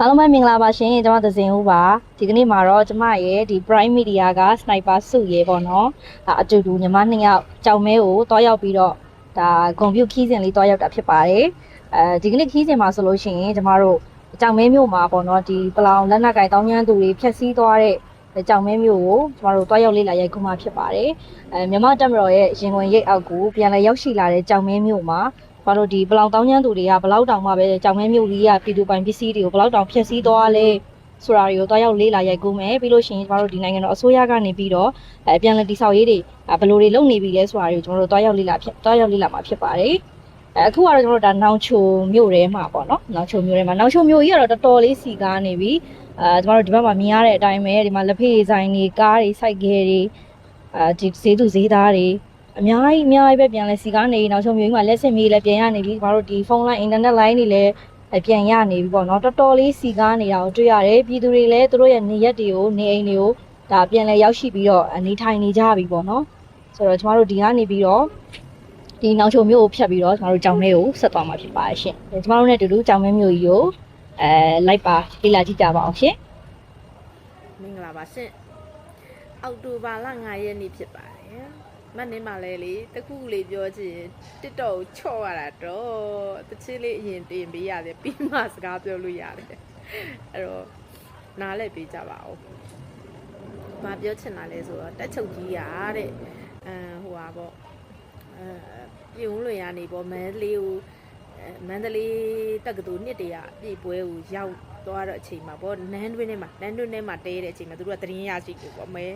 အားလုံးပဲမင်္ဂလာပါရှင်ကျွန်မသဇင်ဦးပါဒီကနေ့မှာတော့ကျွန်မရဲ့ဒီ Prime Media က Sniper စုရေပေါ့နော်ဒါအတူတူညီမနှစ်ယောက်ကြောင်မဲကိုတွားရောက်ပြီးတော့ဒါကွန်ပျူခီးစဉ်လေးတွားရောက်တာဖြစ်ပါတယ်အဲဒီကနေ့ခီးစဉ်မှာဆိုလို့ရှိရင်ကျမတို့ကြောင်မဲမျိုးမှာပေါ့နော်ဒီပလောင်လက်နက်ကင်တောင်းကျမ်းသူတွေဖြက်စီးသွားတဲ့ကြောင်မဲမျိုးကိုကျမတို့တွားရောက်လေ့လာရိုက်ကူမှာဖြစ်ပါတယ်အဲမြန်မာတက်မတော်ရဲ့ရင်ဝင်ရိတ်အောက်ကိုပြန်လည်ရောက်ရှိလာတဲ့ကြောင်မဲမျိုးမှာ ဘာလို့ဒီဘလောင်တောင်းကျန်းသူတွေကဘလောက်တောင်မှပဲကြောင်မဲမျိုးကြီးကပြည်သူပိုင်ပစ္စည်းတွေကိုဘလောက်တောင်ဖျက်ဆီးသွားလဲဆိုတာတွေကိုတွားရောက်လေးလာရိုက်ကူးမယ်ပြီးလို့ရှိရင်ကျမတို့ဒီနိုင်ငံတော်အစိုးရကနေပြီးတော့အဲပြန်လည်တိဆောက်ရေးတွေအဲဘယ်လိုတွေလုပ်နေပြီလဲဆိုတာတွေကိုကျမတို့တွားရောက်လေးလာဖြစ်တွားရောက်လေးလာမှာဖြစ်ပါတယ်အဲအခုကတော့ကျမတို့ဒါနောင်ချိုမြို့ထဲမှာပေါ့နော်နောင်ချိုမြို့ထဲမှာနောင်ချိုမြို့ကြီးကတော့တော်တော်လေးစီကားနေပြီအဲကျမတို့ဒီဘက်မှာမြင်ရတဲ့အတိုင်းပဲဒီမှာလက်ဖေးဆိုင်တွေကားတွေစိုက်ကဲတွေအဲဒီဈေးသူဈေးသားတွေ အများကြီးအများကြီးပဲပြန်လဲစီကားနေနောက်ဆုံးမျိုးကြီးမှာလက်စင်မီလည်းပြန်ရနေပြီကျမတို့ဒီဖုန်းလိုင်းအင်တာနက်လိုင်းတွေလည်းပြန်ရနေပြီပေါ့နော်တော်တော်လေးစီကားနေတာကိုတွေ့ရတယ်ပြည်သူတွေလည်းသူတို့ရဲ့နေရက်တွေကိုနေအိမ်တွေကိုဒါပြန်လဲရောက်ရှိပြီးတော့နေထိုင်နေကြပြီပေါ့နော်ဆိုတော့ကျမတို့ဒီကနေပြီးတော့ဒီနောက်ချုံမျိုးကိုဖြတ်ပြီးတော့ကျမတို့ကြောင်မဲကိုဆက်သွားမှာဖြစ်ပါတယ်ရှင်ကျမတို့နဲ့အတူတူကြောင်မဲမျိုးကြီးကိုအဲလိုက်ပါလေ့လာကြည့်ကြပါအောင်ရှင်မင်္ဂလာပါရှင်အောက်တိုဘာလ9ရက်နေ့ဖြစ်ပါတယ် မတ်နေမှလဲလေတခုလေးပြောချင်တစ်တော့ချော့ရတာတော့တချစ်လေးအရင်တင်ပေးရတယ်ပြီးမှစကားပြောလို့ရတယ်အဲ့တော့နားလဲပေးကြပါဦးဘာပြောချင်တာလဲဆိုတော့တက်ချုပ်ကြီးရတဲ့အမ်ဟိုပါပေါ့အဲပြုံးလွင်ရနေပေါ့မန္တလေးကိုအဲမန္တလေးတက္ကသိုလ်နှစ်တရာအပြည့်ပွဲကိုရောက်သွားတော့အချိန်မှာပေါ့နန်းတွင်းထဲမှာနန်းတွင်းထဲမှာတဲတဲ့အချိန်မှာသူတို့ကတရင်ရရှိတယ်ပေါ့မဲ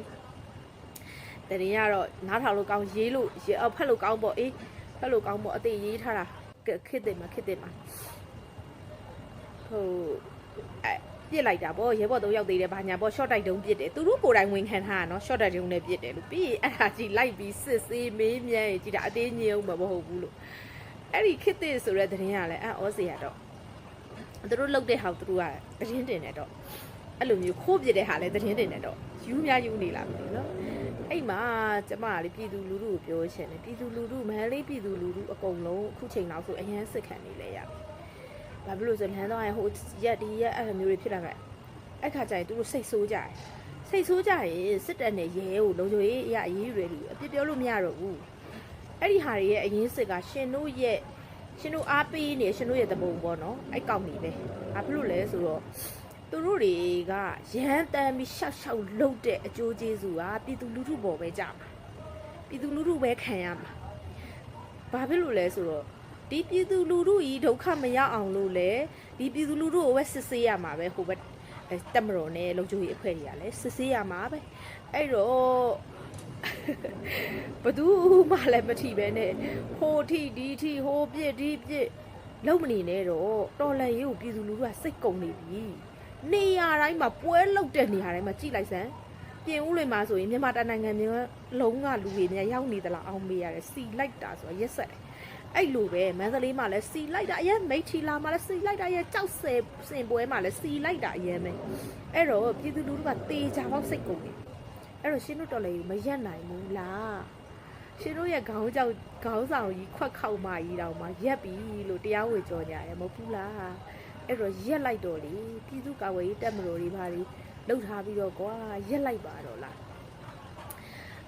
တရင်ရတော့နားထောင်လို့ကောင်းရေးလို့ရေအောက်ဖက်လို့ကောင်းပေါ့အေးဖက်လို့ကောင်းပေါ့အသေးရေးထားတာကခစ်တယ်မှာခစ်တယ်မှာဟိုအဲပြစ်လိုက်တာပေါ့ရဲဘော်တော့ရောက်သေးတယ်ဘာညာပေါ့ short တိုက်တုံးပြစ်တယ်သူတို့ကိုယ်တိုင်ဝင်ခံထားတာနော် short တိုက်တုံးနဲ့ပြစ်တယ်လို့ပြီးရင်အဲ့ဒါကြီးလိုက်ပြီးစစ်ဆေးမေးမြန်းရင်ကြည်တာအသေးညင်းအောင်မဟုတ်ဘူးလို့အဲ့ဒီခစ်တဲ့ဆိုတဲ့တရင်ကလည်းအံ့ဩစရာတော့သူတို့လုတ်တဲ့ဟာကိုသူတို့ကသတင်းတင်နေတော့အဲ့လိုမျိုးခိုးပြတဲ့ဟာလည်းသတင်းတင်နေတော့ယူများယူနေလာပြီနော် အဲ့မှာကျမကလေပြည်သူလူထုကိုပြောချင်တယ်ပြည်သူလူထုမဟန်လေးပြည်သူလူထုအကုန်လုံးအခုချိန်နောက်ဆိုအရန်စစ်ခံနေလဲရပြီဘာဖြစ်လို့ဆိုလမ်းတော့ဟိုရက်ဒီရက်အဲ့လိုမျိုးတွေဖြစ်လာခဲ့အဲ့ခါကျရင်သူတို့စိတ်ဆိုးကြတယ်စိတ်ဆိုးကြရင်စစ်တပ်နဲ့ရဲကိုလုံခြုံရေးအရာအရေးယူတယ်လို့အပြစ်ပြောလို့မရတော့ဘူးအဲ့ဒီဟာတွေရဲ့အရင်စစ်ကရှင်တို့ရဲ့ရှင်တို့အားပေးနေရှင်တို့ရဲ့တပုံပေါ့နော်အဲ့ကောက်နေပဲဘာဖြစ်လို့လဲဆိုတော့ သူတို့တွေကရမ်းတမ်းပြီးရှောက်ရှောက်လှုပ်တဲ့အကျိုးကျေးဇူးကပြည်သူလူထုပေါ်ပဲကြာမှာပြည်သူလူထုပဲခံရမှာဘာဖြစ်လို့လဲဆိုတော့ဒီပြည်သူလူထုကြီးဒုက္ခမရောက်အောင်လို့လေဒီပြည်သူလူထုကိုပဲစစ်ဆေးရမှာပဲဟိုဘက်အဲတက်မတော်နဲ့လုံခြုံရေးအဖွဲ့တွေကလည်းစစ်ဆေးရမှာပဲအဲ့တော့ဘသူမှလည်းမထီပဲနဲ့ဟိုထီဒီထီဟိုပြစ်ဒီပြစ်လုံးမနေနဲ့တော့တော်လန်ရေးကိုပြည်သူလူထုကစိတ်ကုန်နေပြီ နေရာတိုင်းမှာပွဲလောက်တဲ့နေရာတိုင်းမှာကြည်လိုက်စမ်းပြင်ဦးလွင်မှာဆိုရင်မြန်မာတိုင်းနိုင်ငံမျိုးလုံးကလူတွေများရောက်နေသလားအောင်မေးရတယ်စီလိုက်တာဆိုတော့ရက်ဆက်အဲ့လိုပဲမန္တလေးမှာလည်းစီလိုက်တာအရင်မိတ်ထီလာမှာလည်းစီလိုက်တာရဲ့ကြောက်ဆယ်စင်ပွဲမှာလည်းစီလိုက်တာအရင်ပဲအဲ့တော့ပြည်သူလူထုကတေချာပေါက်စိတ်ကုန်နေအဲ့တော့ရှင်းတို့တော်လည်းမရက်နိုင်ဘူးလားရှင်တို့ရဲ့ခေါင်းကြောက်ခေါင်းဆောင်ကြီးခွက်ခေါက်မကြီးတောင်မှရက်ပြီလို့တရားဝင်ကြော်ညာရမဟုတ်ဘူးလား အဲ့တော့ရက်လိုက်တော့လေပြည်သူ့ကာကွယ်ရေးတပ်မတော်တွေဘာတွေလှုပ်ထားပြီးတော့ကွာရက်လိုက်ပါတော့လား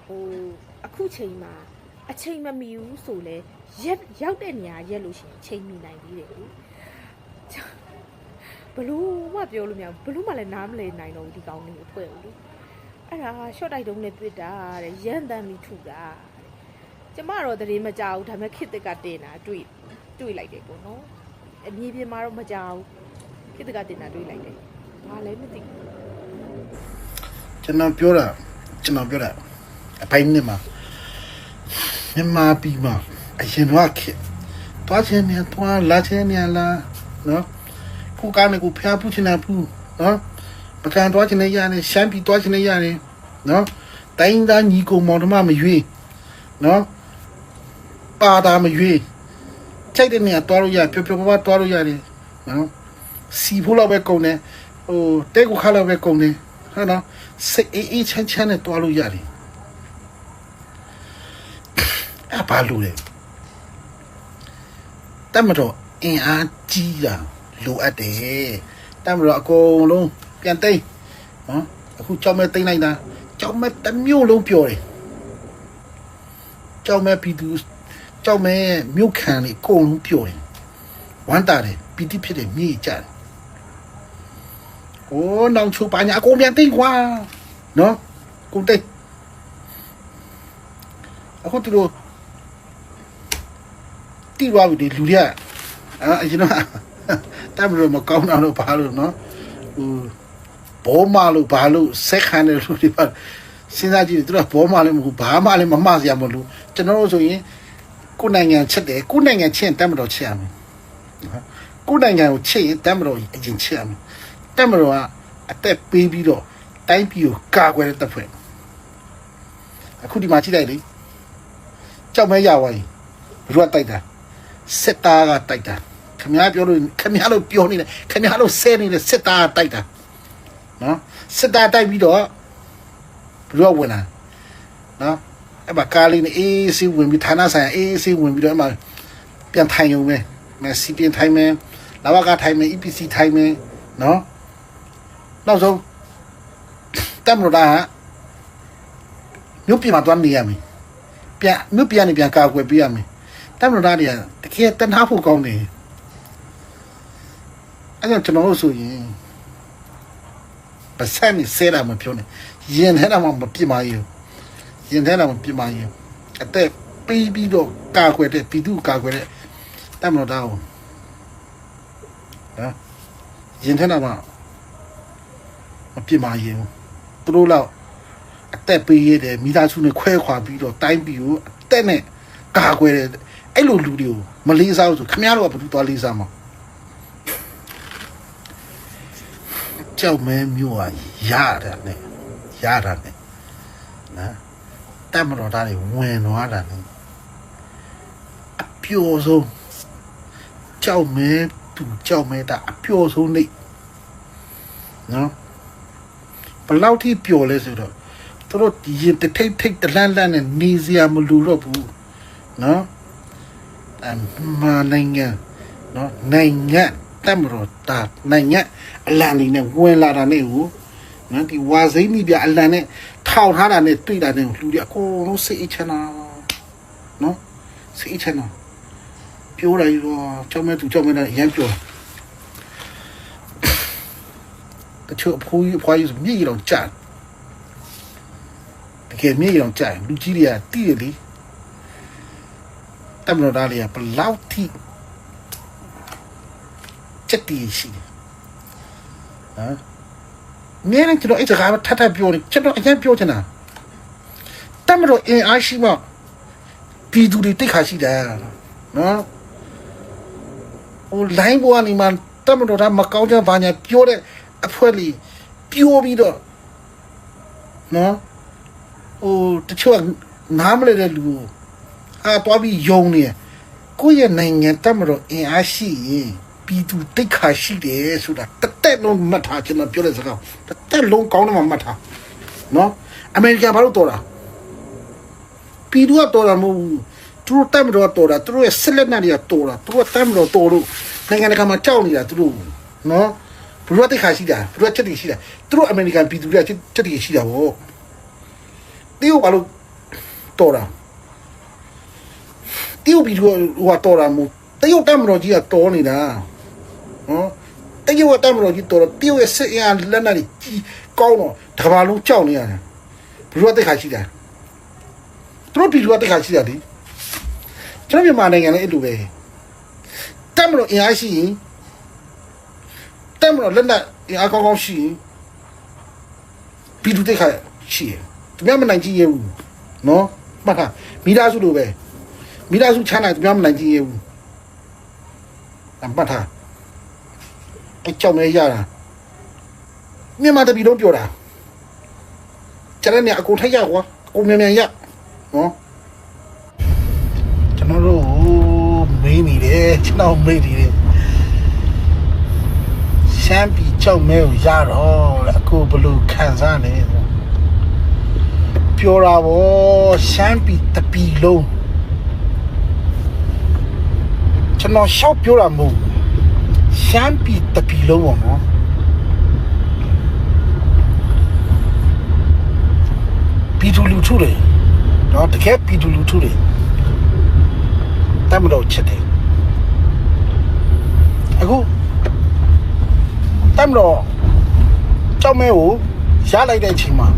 ဟိုအခုချိန်မှာအချိန်မမီဘူးဆိုလဲရက်ရောက်တဲ့နေရာရက်လို့ရှိရင်ချိန်မီနိုင်သေးတယ်လေဘလို့မှပြောလို့မရဘူးဘလို့မှလည်းနားမလည်နိုင်တော့ဘူးဒီကောင်းလေးကိုဖွဲ့ဦးလေအဲ့ဒါ short တိုက်တုံးနဲ့ပြစ်တာတဲ့ရန်တမ်းပြီးထုတာကျမတော့တရေမကြောက်ဘူးဒါပေမဲ့ခစ်တက်ကတင်တာတွေ့တွေ့လိုက်တယ်ပေါ့နော် အမြေပြင်မှာတော့မကြောက်ဘူးခစ်တက်ကတင်တာတွေ့လိုက်တယ်ဘာလဲမသိဘူးကျွန်တော်ပြောတာကျွန်တော်ပြောတာအပိုင်းနဲ့မှာမြန်မာပြည်မှာအရင်တော့ခေတ်တွားချင်းနဲ့တွားလာချင်းနဲ့လာနော်ကိုကနဲ့ကိုဖျားဖူးချင်တာဖူးနော်ပကံတွားချင်တဲ့ရတယ်ရှမ်းပြည်တွားချင်တဲ့ရတယ်နော်တိုင်းသားညီကိုမောင်တမမရွေးနော်ပါတာမရွေး ချိုက်တဲ့နေရာတွားလို့ရပျော်ပျော်ပါးပါးတွားလို့ရတယ်နော်စီဖို့တော့ပဲကုန်တယ်ဟိုတဲကိုခါတော့ပဲကုန်တယ်ဟုတ်နော်စိတ်အေးအေးချမ်းချမ်းနဲ့တွားလို့ရတယ်အဘာလို့လဲတတ်မတော့အင်အားကြီးတာလိုအပ်တယ်တမ်းမလို့အကုန်လုံးပြန်သိမ်းနော်အခုကြောက်မဲ့သိမ်းလိုက်တာကြောက်မဲ့တစ်မျိုးလုံးပြောတယ်ကြောက်မဲ့ပြည်သူ ကြောက်မဲ့မြို့ခံတွေအကုန်လုံးပြောတယ်ဝမ်းတာတယ်ပီတိဖြစ်တယ်မြေကြတယ်โอ้น้องชูปาညာအကုန်ပြန်သိမ်းကွာနော်ကုန်သိမ်းအခုသူတို့တိရွာပြီလူတွေကအာအရင်ကတမ်းမလို့မကောင်းတာလို့ဘာလို့နော်ဟိုဘောမလို့ဘာလို့ဆက်ခံတယ်လို့ဒီပါစဉ်းစားကြည့်တယ်သူကဘောမလည်းမဟုတ်ဘာမှလည်းမမစရာမလိုကျွန်တော်တို့ဆိုရင် ကိုယ်နိုင်ငံချက်တယ်ကိုယ်နိုင်ငံချင့်တမ်းမတော်ချက်ရမယ်ကိုယ်နိုင်ငံကိုချစ်ရင်တမ်းမတော်အရင်ချက်ရမယ်တမ်းမတော်ကအသက်ပေးပြီးတော့တိုင်းပြည်ကိုကာကွယ်တဲ့တပ်ဖွဲ့အခုဒီမှာကြည့်လိုက်လေကြောက်မဲရသွားရင်ဘယ်သူကတိုက်တာစစ်သားကတိုက်တာခင်ဗျားပြောလို့ခင်ဗျားလို့ပြောနေတယ်ခင်ဗျားလို့ဆဲနေတယ်စစ်သားကတိုက်တာနော်စစ်သားတိုက်ပြီးတော့ဘယ်သူကဝင်လာနော် အဲ့မှာကားလေးနဲ့အေးဆေးဝင်ပြီးဌာနဆိုင်ရာအေးဆေးဝင်ပြီးတော့အဲ့မှာပြန်ထိုင်ရုံပဲမက်ဆီပြန်ထိုင်မယ်လာဝကထိုင်မယ် EPC ထိုင်မယ်နော်နောက်ဆုံးတမ်မရတာမြို့ပြည်မှာတွန်းနေရမယ်ပြန်မြို့ပြည်ကနေပြန်ကာကွယ်ပေးရမယ်တမ်မရတာတွေကတကယ်တနာဖို့ကောင်းတယ်အဲ့တော့ကျွန်တော်တို့ဆိုရင်ပစံနေဆဲတာမပြောနဲ့ရင်ထဲတာမှမပြစ်မရဘူး ရင်ထဲတာမှပြစ်မရဘူးအသက်ပြီးပြီးတော့ကာကွယ်တဲ့ပြည်သူကာကွယ်တဲ့တမ်မရတာကိုနော်ရင်ထဲတာမှမပြစ်မရဘူးသူတို့တော့အသက်ပေးရတယ်မိသားစုနဲ့ခွဲခွာပြီးတော့တိုင်းပြည်ကိုအသက်နဲ့ကာကွယ်တယ်အဲ့လိုလူတွေကိုမလေးစားဘူးဆိုခင်ဗျားတို့ကဘယ်သူသွားလေးစားမှာကြောက်မဲမျိုးอ่ะရတာနဲ့ရတာနဲ့နော် တတ်မတော်သားတွေဝင်သွားတာနဲ့အပျော်ဆုံးကြောက်မဲသူကြောက်မဲတာအပျော်ဆုံးနေနော်ဘယ်လောက်ထိပျော်လဲဆိုတော့သူတို့ရင်တထိတ်ထိတ်တလန်းလန်းနဲ့နေစရာမလိုတော့ဘူးနော်အမနိုင်ငံနော်နိုင်ငံတမတော်တာနိုင်ငံအလံလေးနဲ့ဝင်လာတာနဲ့ဟိုနော်ဒီဝါစိမ့်မိပြအလံနဲ့ ထောင်ထားတာနဲ့တွေ့တာနဲ့လူတွေအကုန်လုံးစိတ်အချမ်းသာနော်စိတ်အချမ်းသာပြောလိုက်တော့ကြောက်မဲ့သူကြောက်မဲ့နဲ့ရမ်းပြောတချို့အဖိုးကြီးအဖွားကြီးဆိုမြေကြီးတော့ကြာတကယ်မြေကြီးတော့ကြာလူကြီးတွေကတိတယ်လေတမတော်သားလေးကဘလောက်ထိချက်တီရှိတယ်ဟမ် မြဲတယ်ကျွန်တော်အဲ့ဒါကထပ်ထပ်ပြောနေကျွန်တော်အရင်ပြောချင်တာတမတော်အင်အားရှိမှပြည်သူတွေတိတ်ခါရှိတယ်နော်ဟိုလိုင်းပေါ်ကနေမှတမတော်ကမကောင်းကြဘာညာပြောတဲ့အဖွဲလေးပြောပြီးတော့နော်ဟိုတချို့ကနားမလဲတဲ့လူကိုအာတွားပြီးယုံနေကိုယ့်ရဲ့နိုင်ငံတမတော်အင်အားရှိရင် ပြည်သူတိတ်ခါရှိတယ်ဆိုတာတစ်သက်လုံးမှတ်ထားကျွန်တော်ပြောတဲ့စကားတစ်သက်လုံးကောင်းတယ်မှမှတ်ထားနော်အမေရိကန်ဘာလို့တော်တာပြည်သူကတော်တာမဟုတ်ဘူးသူတို့တမတော်တော်တာသူတို့ရဲ့ဆက်လက်နဲ့တွေကတော်တာသူတို့ကတမတော်တော်လို့နိုင်ငံတကာမှာကြောက်နေတာသူတို့နော်ဘယ်လိုတိတ်ခါရှိတာဘယ်လိုချက်တည်ရှိတာသူတို့အမေရိကန်ပြည်သူတွေကချက်တည်ရှိတာဗောတေးဘာလို့တော်တာတေးပြည်သူကဟိုတော်တာမဟုတ်တရုတ်တမတော်ကြီးကတော်နေတာ နော်တရုတ်တမတော်ကြီးတော်တရုတ်ရဲ့စစ်အင်အားလက်နက်ကြီးကောင်းတော့တကဘာလုံးကြောက်နေရတယ်ဘယ်လိုတိတ်ခါရှိတာသူတို့ပြည်သူကတိတ်ခါရှိတာလေကျွန်တော်မြန်မာနိုင်ငံလည်းအဲ့လိုပဲတမတော်အင်အားရှိရင်တမတော်လက်နက်အင်အားကောင်းကောင်းရှိရင်ပြည်သူတိတ်ခါရှိရင်သူများမနိုင်ကြည့်ရဘူးနော်မှတ်တာမိသားစုလိုပဲမိသားစုချမ်းသာသူများမနိုင်ကြည့်ရဘူးအမှတ်တာ အကြောင်းမဲရတာမြန်မာတပီလုံးပြောတာကျန်တဲ့နေအကုန်ထိုက်ရကွာအကုန်မြန်မြန်ရနော်ကျွန်တော်တို့မေးနေတယ်ကျွန်တော်မေးနေတယ်ရှမ်းပြည်ကြောက်မဲကိုရတော့အခုဘယ်လိုခံစားနေလဲပြောတာဗောရှမ်းပြည်တပီလုံးကျွန်တော်ရှောက်ပြောတာမဟုတ်ဘူး ရှမ်းပြည်တပီလုံးပေါ့နော်ပြည်သူလူထုတွေနော်တကယ်ပြည်သူလူထုတွေတတ်မလို့ချက်တယ်အခုတတ်မလို့ကြောက်မဲကိုရလိုက်တဲ့အချိန်မှာ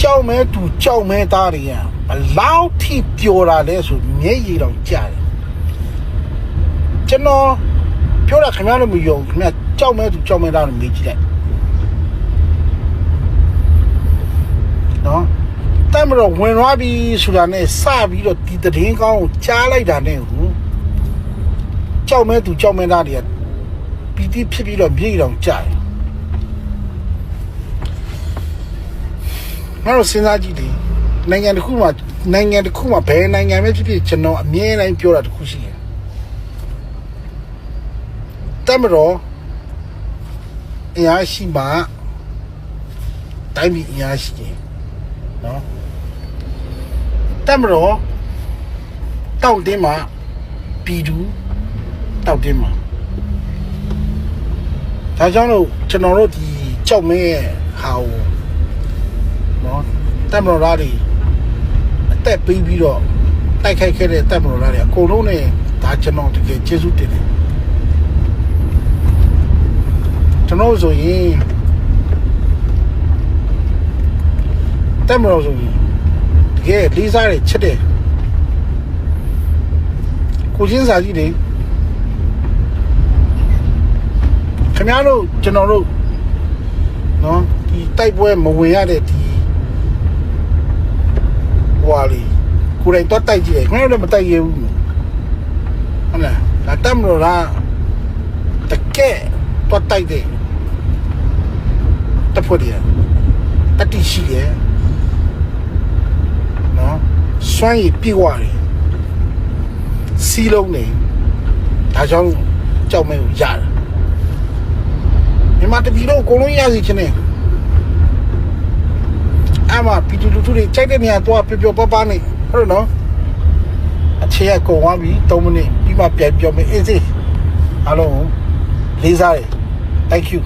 ကြောက်မဲသူကြောက်မဲသားတွေကဘလောက်ထိပျော်တာလဲဆိုမျက်ရည်တော့ကျတယ်ကျွန်တော် ပြောတာခင်ဗျားတို့မယုံခင်ဗျားကြောက်မဲသူကြောက်မဲသားကိုမေးကြည့်လိုက်နော်တမ်းမတော့ဝင်သွားပြီဆိုတာနဲ့စပြီးတော့ဒီတည်င်းကောင်းကိုကြားလိုက်တာနဲ့ဟိုကြောက်မဲသူကြောက်မဲသားတွေကပီတိဖြစ်ပြီးတော့မြေတောင်ကြားတယ်ငါတို့စဉ်းစားကြည့်တယ်နိုင်ငံတစ်ခုမှာနိုင်ငံတစ်ခုမှာဘယ်နိုင်ငံပဲဖြစ်ဖြစ်ကျွန်တော်အမြဲတမ်းပြောတာတစ်ခုရှိတယ် တမ်းမတော့အရာရှိမှတိုင်းပြည်အရာရှိတယ်နော်တက်မတော်တောက်တင်းမှာပြည်သူတောက်တင်းမှာဒါကြောင့်လို့ကျွန်တော်တို့ဒီကြောက်မင်းရဲ့ဟာကိုနော်တက်မတော်သားတွေအသက်ပေးပြီးတော့တိုက်ခိုက်ခဲ့တဲ့တက်မတော်သားတွေအကုန်လုံးနဲ့ဒါကျွန်တော်တကယ်ကျေးဇူးတင်တယ် ကျွန်တော်ဆိုရင်တက်မလို့ဆိုရင်တကယ်လေးစားတယ်ချစ်တယ်ကိုချင်းစာကြီးတွေခင်ဗျားတို့ကျွန်တော်တို့နော်ဒီတိုက်ပွဲမဝင်ရတဲ့ဒီဟွာလီကိုယ်တိုင်တော့တိုက်ကြည့်တယ်ခင်ဗျားတို့လည်းမတိုက်ရဘူးဟုတ်လားဒါတက်မလို့လားတကယ်တော့တိုက်တယ် တဖို့တယ်တတိရှိတယ်နော်စွမ်းရည်ပြေဝတယ်စီးလုံးနေဒါကြောင့်ကြောက်မဲကိုရတယ်မြန်မာတပီတော့အကုန်လုံးရစီချင်းနေအမပီတူလူတူတွေချိန်တဲ့နေရာတော့ပျော်ပျော်ပါပါနေဟုတ်နော်အခြေရကုန်သွားပြီ3မိနစ်ပြီးမှပြန်ပြောမယ်အေးစေးအားလုံးလေးစားတယ် thank you